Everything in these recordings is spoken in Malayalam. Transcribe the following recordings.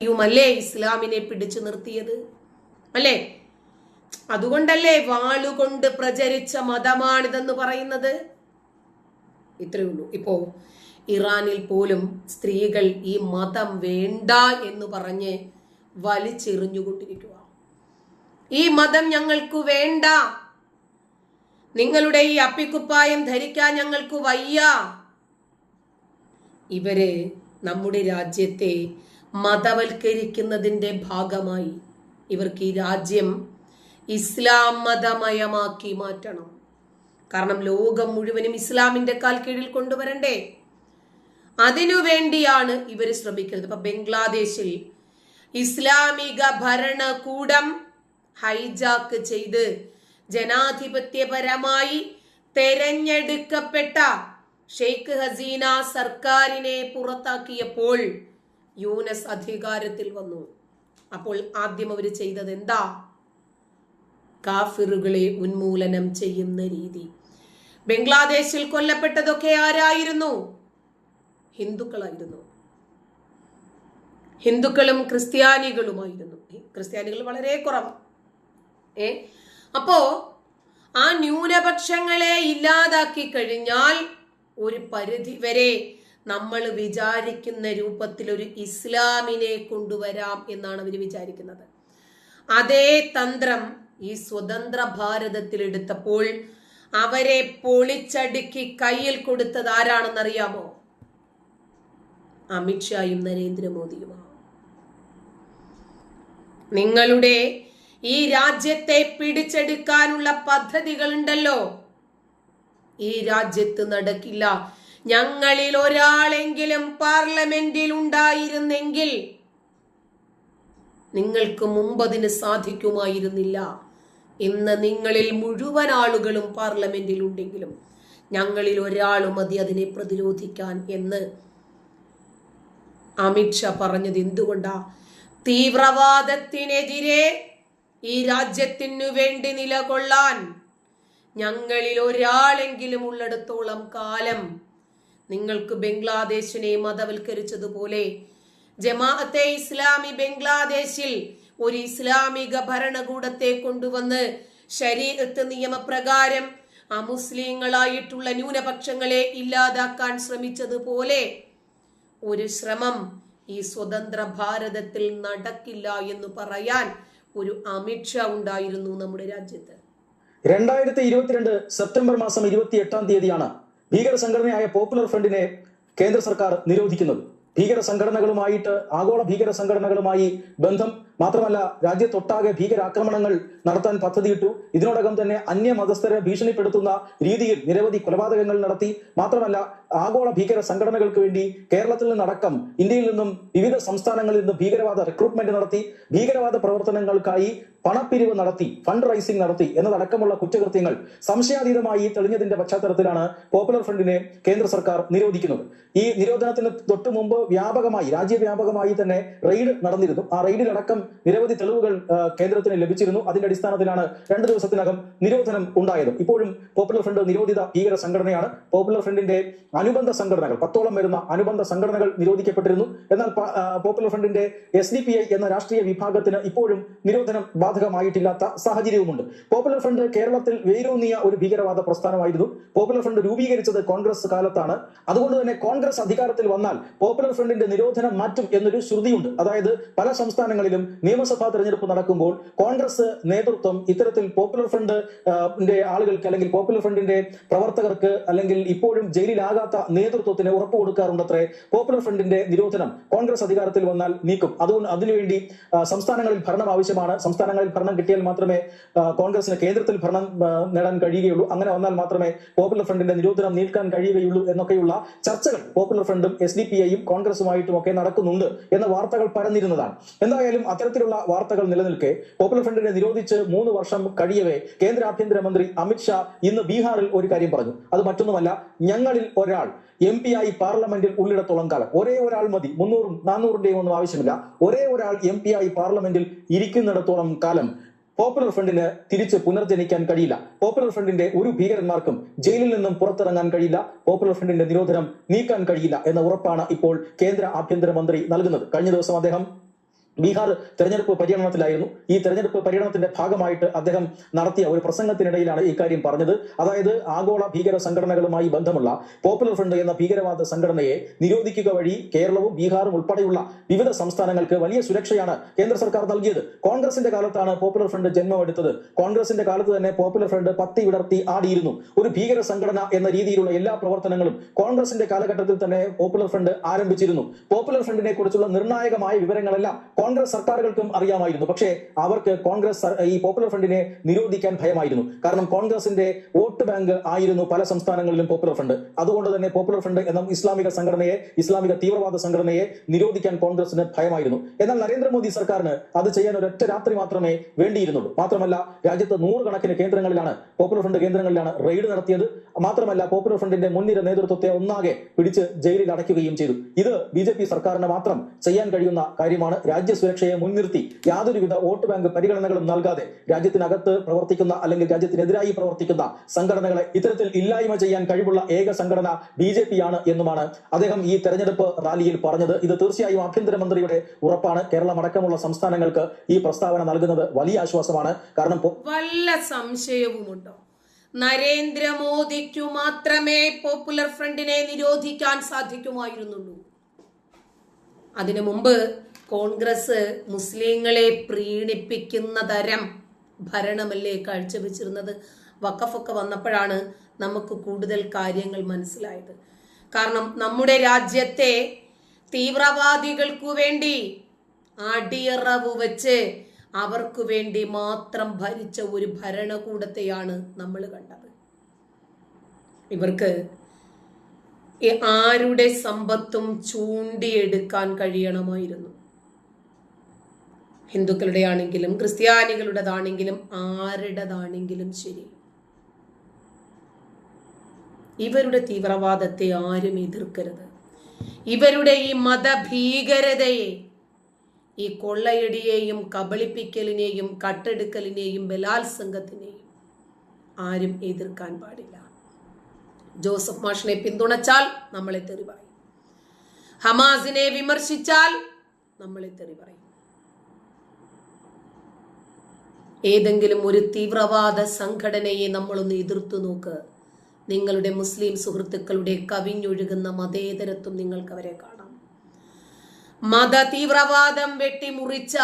യുമല്ലേ? ഇസ്ലാമിനെ പിടിച്ചു നിർത്തിയത്. അല്ലേ? അതുകൊണ്ടല്ലേ വാളുകൊണ്ട് പ്രചരിച്ച മതമാണിതെന്ന് പറയുന്നത്? ഇത്രയേ ഉള്ളൂ ഇപ്പോ ഇറാനിൽ പോലും സ്ത്രീകൾ ഈ മതം വേണ്ട എന്ന് പറഞ്ഞ് വലിച്ചെറിഞ്ഞുകൊണ്ടിരിക്കുക ഈ മതം ഞങ്ങൾക്ക് വേണ്ട. നിങ്ങളുടെ ഈ അപ്പിക്കുപ്പായം ധരിക്കാൻ ഞങ്ങൾക്ക് വയ്യ. ഇവർ നമ്മുടെ രാജ്യത്തെ മതവൽക്കരിക്കുന്നതിന്റെ ഭാഗമായി ഇവർക്ക് ഈ രാജ്യം ഇസ്ലാം മതമയമാക്കി മാറ്റണം. കാരണം ലോകം മുഴുവനും ഇസ്ലാമിന്റെ കാൽ കീഴിൽ കൊണ്ടുവരണ്ടേ അതിനുവേണ്ടിയാണ് ഇവർ ശ്രമിക്കുന്നത്. ഇപ്പൊ ബംഗ്ലാദേശിൽ ഇസ്ലാമിക ഭരണകൂടം ഹൈജാക്ക് ചെയ്ത് ജനാധിപത്യപരമായി തെരഞ്ഞെടുക്കപ്പെട്ട ഷെയ്ഖ് ഹസീന സർക്കാരിനെ പുറത്താക്കിയപ്പോൾ യൂനസ് അധികാരത്തിൽ വന്നു. അപ്പോൾ ആദ്യം അവർ ചെയ്തത് എന്താ? കാഫിറുകളെ ഉന്മൂലനം ചെയ്യുന്ന രീതി. ബംഗ്ലാദേശിൽ കൊല്ലപ്പെട്ടതൊക്കെ ആരായിരുന്നു? ഹിന്ദുക്കളായിരുന്നു. ഹിന്ദുക്കളും ക്രിസ്ത്യാനികളുമായിരുന്നു. ക്രിസ്ത്യാനികൾ വളരെ കുറവ്. ഏ അപ്പോ ആ ന്യൂനപക്ഷങ്ങളെ ഇല്ലാതാക്കി കഴിഞ്ഞാൽ ഒരു പരിധി വരെ നമ്മൾ വിചാരിക്കുന്ന രൂപത്തിൽ ഒരു ഇസ്ലാമിനെ കൊണ്ടുവരാം എന്നാണ് അവർ വിചാരിക്കുന്നത്. അതേ തന്ത്രം ഈ സ്വതന്ത്ര ഭാരതത്തിൽ എടുത്തപ്പോൾ അവരെ പൊളിച്ചടുക്കി കയ്യിൽ കൊടുത്തത് ആരാണെന്നറിയാമോ? അമിത്ഷായും നരേന്ദ്രമോദിയുമാണ്. നിങ്ങളുടെ ഈ രാജ്യത്തെ പിടിച്ചെടുക്കാനുള്ള പദ്ധതികളുണ്ടല്ലോ. ഈ രാജ്യത്ത് നടക്കില്ല. ഞങ്ങളിൽ ഒരാളെങ്കിലും പാർലമെന്റിൽ ഉണ്ടായിരുന്നെങ്കിൽ നിങ്ങൾക്ക് മുമ്പതിന് സാധിക്കുമായിരുന്നില്ല. ഇന്ന് നിങ്ങളിൽ മുഴുവൻ ആളുകളും പാർലമെന്റിൽ ഉണ്ടെങ്കിലും ഞങ്ങളിൽ ഒരാളും മതി അതിനെ പ്രതിരോധിക്കാൻ എന്ന് അമിത്ഷാ പറഞ്ഞത് എന്തുകൊണ്ടാ? തീവ്രവാദത്തിനെതിരെ ഈ രാജ്യത്തിനു വേണ്ടി നിലകൊള്ളാൻ ഞങ്ങളിൽ ഒരാളെങ്കിലും ഉള്ളിടത്തോളം കാലം നിങ്ങൾക്ക് ബംഗ്ലാദേശിനെ മതവൽക്കരിച്ചതുപോലെ ജമാഅത്തെ ഇസ്ലാമി ബംഗ്ലാദേശിൽ ഒരു ഇസ്ലാമിക ഭരണകൂടത്തെ കൊണ്ടുവന്ന് ശരീരത്ത് നിയമപ്രകാരം അമുസ്ലിങ്ങളായിട്ടുള്ള ന്യൂനപക്ഷങ്ങളെ ഇല്ലാതാക്കാൻ ശ്രമിച്ചതുപോലെ ഒരു ശ്രമം ഈ സ്വതന്ത്ര ഭാരതത്തിൽ നടക്കില്ല എന്ന് പറയാൻ ഒരു അമിത്ഷാ ഉണ്ടായിരുന്നു നമ്മുടെ രാജ്യത്ത്. രണ്ടായിരത്തി ഇരുപത്തിരണ്ട് സെപ്റ്റംബർ മാസം ഇരുപത്തി എട്ടാം തീയതിയാണ് ഭീകര സംഘടനയായ പോപ്പുലർ ഫ്രണ്ടിനെ കേന്ദ്ര സർക്കാർ നിരോധിക്കുന്നത്. ഭീകര സംഘടനകളുമായിട്ട് ആഗോള ഭീകര സംഘടനകളുമായി ബന്ധം മാത്രമല്ല രാജ്യത്തൊട്ടാകെ ഭീകരാക്രമണങ്ങൾ നടത്താൻ പദ്ധതിയിട്ടു. ഇതിനോടകം തന്നെ അന്യ മതസ്ഥരെ ഭീഷണിപ്പെടുത്തുന്ന രീതിയിൽ നിരവധി കൊലപാതകങ്ങൾ നടത്തി. മാത്രമല്ല ആഗോള ഭീകര സംഘടനകൾക്ക് വേണ്ടി കേരളത്തിൽ നിന്നടക്കം ഇന്ത്യയിൽ നിന്നും വിവിധ സംസ്ഥാനങ്ങളിൽ നിന്നും ഭീകരവാദ റിക്രൂട്ട്മെന്റ് നടത്തി. ഭീകരവാദ പ്രവർത്തനങ്ങൾക്കായി പണപ്പിരിവ് നടത്തി ഫണ്ട് റൈസിംഗ് നടത്തി എന്നതടക്കമുള്ള കുറ്റകൃത്യങ്ങൾ സംശയാതീതമായി തെളിഞ്ഞതിന്റെ പശ്ചാത്തലത്തിലാണ് പോപ്പുലർ ഫ്രണ്ടിനെ കേന്ദ്ര സർക്കാർ നിരോധിക്കുന്നത്. ഈ നിരോധനത്തിന് തൊട്ടു മുമ്പ് വ്യാപകമായി രാജ്യവ്യാപകമായി തന്നെ റെയ്ഡ് നടന്നിരുന്നു. ആ റെയ്ഡിലടക്കം നിരവധി തെളിവുകൾ കേന്ദ്രത്തിന് ലഭിച്ചിരുന്നു. അതിന്റെ അടിസ്ഥാനത്തിലാണ് രണ്ട് ദിവസത്തിനകം നിരോധനം ഉണ്ടായത്. ഇപ്പോഴും പോപ്പുലർ ഫ്രണ്ട് നിരോധിത ഭീകര സംഘടനയാണ്. പോപ്പുലർ ഫ്രണ്ടിന്റെ അനുബന്ധ സംഘടനകൾ പത്തോളം വരുന്ന അനുബന്ധ സംഘടനകൾ നിരോധിക്കപ്പെട്ടിരുന്നു. എന്നാൽ പോപ്പുലർ ഫ്രണ്ടിന്റെ എസ് എന്ന രാഷ്ട്രീയ വിഭാഗത്തിന് ഇപ്പോഴും നിരോധനം ബാധകമായിട്ടില്ലാത്ത സാഹചര്യവുമുണ്ട്. പോപ്പുലർ ഫ്രണ്ട് കേരളത്തിൽ വേരൂന്നിയ ഒരു ഭീകരവാദ പ്രസ്ഥാനമായിരുന്നു. പോപ്പുലർ ഫ്രണ്ട് രൂപീകരിച്ചത് കോൺഗ്രസ് കാലത്താണ്. അതുകൊണ്ട് തന്നെ കോൺഗ്രസ് അധികാരത്തിൽ വന്നാൽ പോപ്പുലർ ഫ്രണ്ടിന്റെ നിരോധനം മാറ്റും എന്നൊരു ശ്രുതിയുണ്ട്. അതായത് പല സംസ്ഥാനങ്ങളിലും നിയമസഭാ തെരഞ്ഞെടുപ്പ് നടക്കുമ്പോൾ കോൺഗ്രസ് നേതൃത്വം ഇത്തരത്തിൽ പോപ്പുലർ ഫ്രണ്ട് ആളുകൾക്ക് അല്ലെങ്കിൽ പോപ്പുലർ ഫ്രണ്ടിന്റെ പ്രവർത്തകർക്ക് അല്ലെങ്കിൽ ഇപ്പോഴും ജയിലിലാകാത്ത നേതൃത്വത്തിന് ഉറപ്പ് കൊടുക്കാറുണ്ടത്രേ പോപ്പുലർ ഫ്രണ്ടിന്റെ നിരോധനം കോൺഗ്രസ് അധികാരത്തിൽ വന്നാൽ നീക്കും. അതുകൊണ്ട് അതിനുവേണ്ടി സംസ്ഥാനങ്ങളിൽ ഭരണം ആവശ്യമാണ്. സംസ്ഥാനങ്ങളിൽ ഭരണം കിട്ടിയാൽ മാത്രമേ കോൺഗ്രസിന് കേന്ദ്രത്തിൽ ഭരണം നേടാൻ കഴിയുകയുള്ളൂ. അങ്ങനെ വന്നാൽ മാത്രമേ പോപ്പുലർ ഫ്രണ്ടിന്റെ നിരോധനം നീക്കാൻ കഴിയുകയുള്ളൂ എന്നൊക്കെയുള്ള ചർച്ചകൾ പോപ്പുലർ ഫ്രണ്ടും എസ് ഡി പി ഐയും കോൺഗ്രസുമായിട്ടും ഒക്കെ നടക്കുന്നുണ്ട് എന്ന വാർത്തകൾ പരന്നിരുന്നതാണ്. എന്തായാലും അത്തരത്തിലുള്ള വാർത്തകൾ നിലനിൽക്കെ പോപ്പുലർ ഫ്രണ്ടിനെ നിരോധിച്ച് മൂന്ന് വർഷം കഴിയവേ കേന്ദ്ര ആഭ്യന്തരമന്ത്രി അമിത്ഷാ ഇന്ന് ബീഹാറിൽ ഒരു കാര്യം പറഞ്ഞു. അത് മറ്റൊന്നുമല്ല ഞങ്ങളിൽ ഒരാൾ എം പി ആയി പാർലമെന്റിൽ ഉള്ളിടത്തോളം കാലം. ഒരേ ഒരാൾ മതി മുന്നൂറും നാനൂറിന്റെയും ഒന്നും ആവശ്യമില്ല. ഒരേ ഒരാൾ എം പി ആയി പാർലമെന്റിൽ ഇരിക്കുന്നിടത്തോളം കാലം പോപ്പുലർ ഫ്രണ്ടിന് തിരിച്ച് പുനർജനിക്കാൻ കഴിയില്ല. പോപ്പുലർ ഫ്രണ്ടിന്റെ ഒരു ഭീകരന്മാർക്കും ജയിലിൽ നിന്നും പുറത്തിറങ്ങാൻ കഴിയില്ല. പോപ്പുലർ ഫ്രണ്ടിന്റെ നിരോധനം നീക്കാൻ കഴിയില്ല എന്ന ഉറപ്പാണ് ഇപ്പോൾ കേന്ദ്ര ആഭ്യന്തരമന്ത്രി നൽകുന്നത്. കഴിഞ്ഞ ദിവസം അദ്ദേഹം ബീഹാർ തെരഞ്ഞെടുപ്പ് പര്യടനത്തിലായിരുന്നു ഈ തെരഞ്ഞെടുപ്പ് പര്യടനത്തിന്റെ ഭാഗമായിട്ട് അദ്ദേഹം നടത്തിയ ഒരു പ്രസംഗത്തിനിടയിലാണ് ഇക്കാര്യം പറഞ്ഞത്. അതായത് ആഗോള ഭീകര സംഘടനകളുമായി ബന്ധമുള്ള പോപ്പുലർ ഫ്രണ്ട് എന്ന ഭീകരവാദ സംഘടനയെ നിരോധിക്കുക വഴി കേരളവും ബീഹാറും ഉൾപ്പെടെയുള്ള വിവിധ സംസ്ഥാനങ്ങൾക്ക് വലിയ സുരക്ഷയാണ് കേന്ദ്ര സർക്കാർ നൽകിയത്. കോൺഗ്രസിന്റെ കാലത്താണ് പോപ്പുലർ ഫ്രണ്ട് ജന്മമെടുത്തത് കോൺഗ്രസിന്റെ കാലത്ത് തന്നെ പോപ്പുലർ ഫ്രണ്ട് പത്തി വിടർത്തി ആടിയിരുന്നു. ഒരു ഭീകര സംഘടന എന്ന രീതിയിലുള്ള എല്ലാ പ്രവർത്തനങ്ങളും കോൺഗ്രസിന്റെ കാലഘട്ടത്തിൽ തന്നെ പോപ്പുലർ ഫ്രണ്ട് ആരംഭിച്ചിരുന്നു. പോപ്പുലർ ഫ്രണ്ടിനെ കുറിച്ചുള്ള നിർണായകമായ വിവരങ്ങളെല്ലാം കോൺഗ്രസ് സർക്കാരുകൾക്കും അറിയാമായിരുന്നു. പക്ഷേ അവർക്ക് കോൺഗ്രസ് ഈ പോപ്പുലർ ഫ്രണ്ടിനെ നിരോധിക്കാൻ ഭയമായിരുന്നു. കാരണം കോൺഗ്രസിന്റെ വോട്ട് ബാങ്ക് ആയിരുന്നു പല സംസ്ഥാനങ്ങളിലും പോപ്പുലർ ഫ്രണ്ട്. അതുകൊണ്ട് തന്നെ പോപ്പുലർ ഫ്രണ്ട് എന്ന ഇസ്ലാമിക സംഘടനയെ ഇസ്ലാമിക തീവ്രവാദ സംഘടനയെ നിരോധിക്കാൻ കോൺഗ്രസിന് ഭയമായിരുന്നു. എന്നാൽ നരേന്ദ്രമോദി സർക്കാരിന് അത് ചെയ്യാൻ ഒരൊറ്റ രാത്രി മാത്രമേ വേണ്ടിയിരുന്നുള്ളൂ. മാത്രമല്ല രാജ്യത്ത് നൂറുകണക്കിന് കേന്ദ്രങ്ങളിലാണ് പോപ്പുലർ ഫ്രണ്ട് കേന്ദ്രങ്ങളിലാണ് റെയ്ഡ് നടത്തിയത്. മാത്രമല്ല പോപ്പുലർ ഫ്രണ്ടിന്റെ മുൻനിര നേതൃത്വത്തെ ഒന്നാകെ പിടിച്ച് ജയിലിൽ അടയ്ക്കുകയും ചെയ്തു. ഇത് ബി സർക്കാരിന് മാത്രം ചെയ്യാൻ കഴിയുന്ന കാര്യമാണ്. രാജ്യസുരക്ഷയെ മുൻനിർത്തി യാതൊരുവിധ വോട്ട് ബാങ്ക് പരിഗണനകളും നൽകാതെ രാജ്യത്തിനകത്ത് പ്രവർത്തിക്കുന്ന അല്ലെങ്കിൽ രാജ്യത്തിനെതിരായി പ്രവർത്തിക്കുന്ന സംഘടനകളെ ഇത്തരത്തിൽ ഇല്ലായ്മ ചെയ്യാൻ കഴിവുള്ള ഏക സംഘടന ബി ജെ പി ആണ് എന്നുമാണ് അദ്ദേഹം ഈ തെരഞ്ഞെടുപ്പ് റാലിയിൽ പറഞ്ഞത്. ഇത് തീർച്ചയായും ആഭ്യന്തരമന്ത്രിയുടെ ഉറപ്പാണ്. കേരളം അടക്കമുള്ള സംസ്ഥാനങ്ങൾക്ക് ഈ പ്രസ്താവന നൽകുന്നത് വലിയ ആശ്വാസമാണ്. കാരണം വല്ല സംശയവുമുണ്ടോ? നരേന്ദ്രമോദിക്കു മാത്രമേ പോപ്പുലർ ഫ്രണ്ടിനെ നിരോധിക്കാൻ സാധിക്കുമായിരുന്നുള്ളൂ. അതിനു മുമ്പ് കോൺഗ്രസ് മുസ്ലിങ്ങളെ പ്രീണിപ്പിക്കുന്ന തരം ഭരണമല്ലേ കാഴ്ചവെച്ചിരുന്നത്? വക്കഫൊക്കെ വന്നപ്പോഴാണ് നമുക്ക് കൂടുതൽ കാര്യങ്ങൾ മനസ്സിലായത്. കാരണം നമ്മുടെ രാജ്യത്തെ തീവ്രവാദികൾക്കു വേണ്ടി അടിയറവ് വെച്ച് അവർക്കു വേണ്ടി മാത്രം ഭരിച്ച ഒരു ഭരണകൂടത്തെയാണ് നമ്മൾ കണ്ടത്. ഇവർക്ക് ആരുടെ സമ്പത്തും ചൂണ്ടിയെടുക്കാൻ കഴിയണമായിരുന്നു. ഹിന്ദുക്കളുടെ ആണെങ്കിലും ക്രിസ്ത്യാനികളുടേതാണെങ്കിലും ആരുടേതാണെങ്കിലും ശരി. ഇവരുടെ തീവ്രവാദത്തെ ആരും എതിർക്കരുത്. ഇവരുടെ ഈ മതഭീകരതയെ ഈ കൊള്ളയടിയെയും കബളിപ്പിക്കലിനെയും കട്ടെടുക്കലിനെയും ബലാത്സംഗത്തിനെയും ആരും എതിർക്കാൻ പാടില്ല. ജോസഫ് മാഷിനെ പിന്തുണച്ചാൽ നമ്മളെ തെറി പറയും ഹമാസിനെ വിമർശിച്ചാൽ നമ്മളെ തെറി പറയും ഏതെങ്കിലും ഒരു തീവ്രവാദ സംഘടനയെ നമ്മളൊന്ന് എതിർത്തു നോക്ക്. നിങ്ങളുടെ മുസ്ലിം സുഹൃത്തുക്കളുടെ കവിഞ്ഞൊഴുകുന്ന മതേതരത്വം നിങ്ങൾക്ക് അവരെ കാണാം. മത തീവ്രവാദം വെട്ടിമുറിച്ച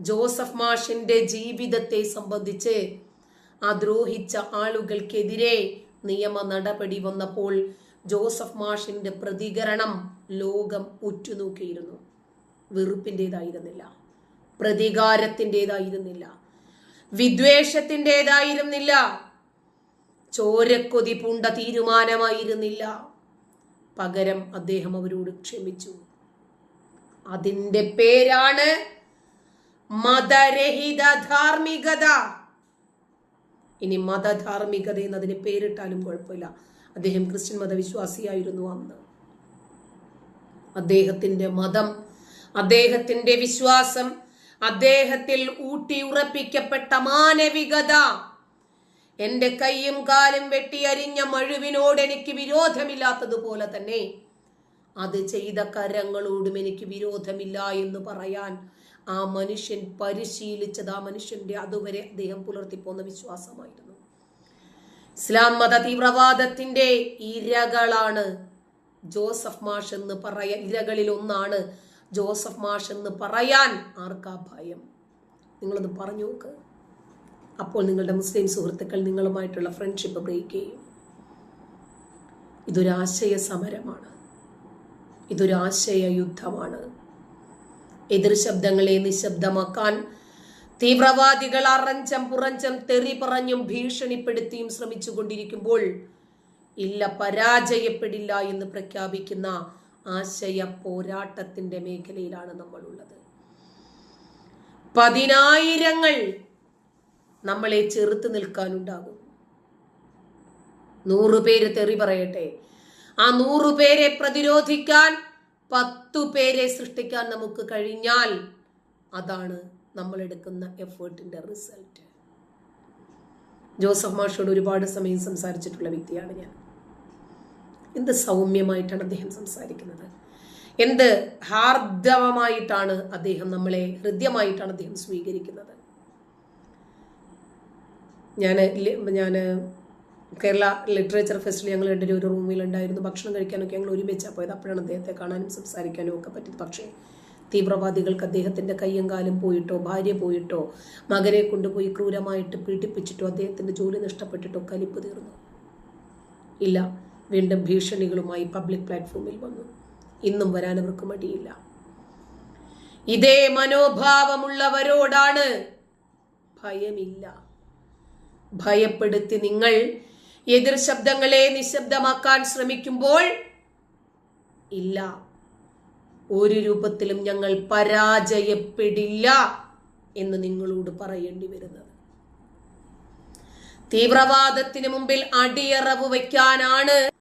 ജോസഫ് മാഷിന്റെ ജീവിതത്തെ സംബന്ധിച്ച് ആദ്രോഹിച്ച ദ്രോഹിച്ച ആളുകൾക്കെതിരെ നിയമ നടപടി വന്നപ്പോൾ ജോസഫ് മാഷിന്റെ പ്രതികരണം ലോകം ഉറ്റുനോക്കിയിരുന്നു. വെറുപ്പിന്റെതായിരുന്നില്ല പ്രതികാരത്തിന്റെതായിരുന്നില്ല. വിദ്വേഷത്തിന്റെതായിരുന്നില്ല. ചോരക്കൊതി പൂണ്ട തീരുമാനമായിരുന്നില്ല. പകരം അദ്ദേഹം അവരോട് ക്ഷമിച്ചു. അതിന്റെ പേരാണ് മതരഹിത ധാർമ്മികത. ഇനി മതധാർമ്മികത എന്ന് അതിന് പേരിട്ടാലും കുഴപ്പമില്ല. അദ്ദേഹം ക്രിസ്ത്യൻ മതവിശ്വാസിയായിരുന്നു അന്ന്. അദ്ദേഹത്തിന്റെ മതം അദ്ദേഹത്തിന്റെ വിശ്വാസം അദ്ദേഹത്തിൽ ഊട്ടി ഉറപ്പിക്കപ്പെട്ട മാനവികത. എന്റെ കൈയും കാലും വെട്ടിയരിഞ്ഞ മഴുവിനോട് എനിക്ക് വിരോധമില്ലാത്തതുപോലെ തന്നെ അത് ചെയ്ത കരങ്ങളോടും എനിക്ക് വിരോധമില്ല എന്ന് പറയാൻ ആ മനുഷ്യൻ പരിശീലിച്ചത് ആ മനുഷ്യന്റെ അതുവരെ അദ്ദേഹം പുലർത്തിപ്പോന്ന വിശ്വാസമായിരുന്നു. ഇസ്ലാം മത തീവ്രവാദത്തിന്റെ ഇരകളാണ് ജോസഫ് മാഷ് എന്ന് പറയ ഇരകളിൽ ഒന്നാണ് ജോസഫ് മാഷ് എന്ന് പറയാൻ ആർക്കാ ഭയം? നിങ്ങളത് പറഞ്ഞു നോക്ക്. അപ്പോൾ നിങ്ങളുടെ മുസ്ലിം സുഹൃത്തുക്കൾ നിങ്ങളുമായിട്ടുള്ള ഫ്രണ്ട്ഷിപ്പ് ബ്രേക്ക് ചെയ്യും. ഇതൊരാശയ സമരമാണ്. ഇതൊരാശയ യുദ്ധമാണ്. എതിർ ശബ്ദങ്ങളെ നിശബ്ദമാക്കാൻ തീവ്രവാദികൾ അറഞ്ചം പുറഞ്ചം തെറി പറഞ്ഞും ഭീഷണിപ്പെടുത്തിയും ശ്രമിച്ചുകൊണ്ടിരിക്കുമ്പോൾ ഇല്ല പരാജയപ്പെടില്ല എന്ന് പ്രഖ്യാപിക്കുന്ന ആശയ പോരാട്ടത്തിന്റെ മേഖലയിലാണ് നമ്മളുള്ളത്. പതിനായിരങ്ങൾ നമ്മളെ ചെറുത്ത് നിൽക്കാനുണ്ടാകും. നൂറു പേര് തെറി പറയട്ടെ. ആ നൂറു പേരെ പ്രതിരോധിക്കാൻ പത്തു പേരെ സൃഷ്ടിക്കാൻ നമുക്ക് കഴിഞ്ഞാൽ അതാണ് നമ്മൾ എടുക്കുന്ന എഫേർട്ടിന്റെ റിസൾട്ട്. ജോസഫ് മാഷോട് ഒരുപാട് സമയം സംസാരിച്ചിട്ടുള്ള വ്യക്തിയാണ് ഞാൻ. എന്ത് സൗമ്യമായിട്ടാണ് അദ്ദേഹം സംസാരിക്കുന്നത്? എന്ത് ഹാർദവമായിട്ടാണ് അദ്ദേഹം നമ്മളെ ഹൃദ്യമായിട്ടാണ് അദ്ദേഹം സ്വീകരിക്കുന്നത്? ഞാൻ ഞാൻ കേരള ലിറ്ററേച്ചർ ഫെസ്റ്റിൽ ഞങ്ങൾ രണ്ടുപേരും ഒരു റൂമിലുണ്ടായിരുന്നു ഭക്ഷണം കഴിക്കാനൊക്കെ ഞങ്ങൾ ഒരുമിച്ചാണ് പോയത്. അപ്പോഴാണ് അദ്ദേഹത്തെ കാണാനും സംസാരിക്കാനും ഒക്കെ പറ്റിയത്. പക്ഷേ തീവ്രവാദികൾക്ക് അദ്ദേഹത്തിന്റെ കയ്യും കാലും പോയിട്ടോ ഭാര്യ പോയിട്ടോ മകനെ കൊണ്ടുപോയി ക്രൂരമായിട്ട് പീഡിപ്പിച്ചിട്ടോ അദ്ദേഹത്തിന്റെ ജോലി നഷ്ടപ്പെട്ടിട്ടോ കലിപ്പ് തീർന്നു. ഇല്ല. വീണ്ടും ഭീഷണികളുമായി പബ്ലിക് പ്ലാറ്റ്ഫോമിൽ വന്നു. ഇന്നും വരാൻ അവർക്ക് മടിയില്ല. ഇതേ മനോഭാവമുള്ളവരോടാണ് ഭയമില്ല. ഭയപ്പെടുത്തി നിങ്ങൾ എതിർ ശബ്ദങ്ങളെ നിശബ്ദമാക്കാൻ ശ്രമിക്കുമ്പോൾ ഇല്ല. ഒരു രൂപത്തിലും ഞങ്ങൾ പരാജയപ്പെടില്ല എന്ന് നിങ്ങളോട് പറയേണ്ടി വരുന്നത്. തീവ്രവാദത്തിന് മുമ്പിൽ അടിയറവ് വയ്ക്കാനാണ്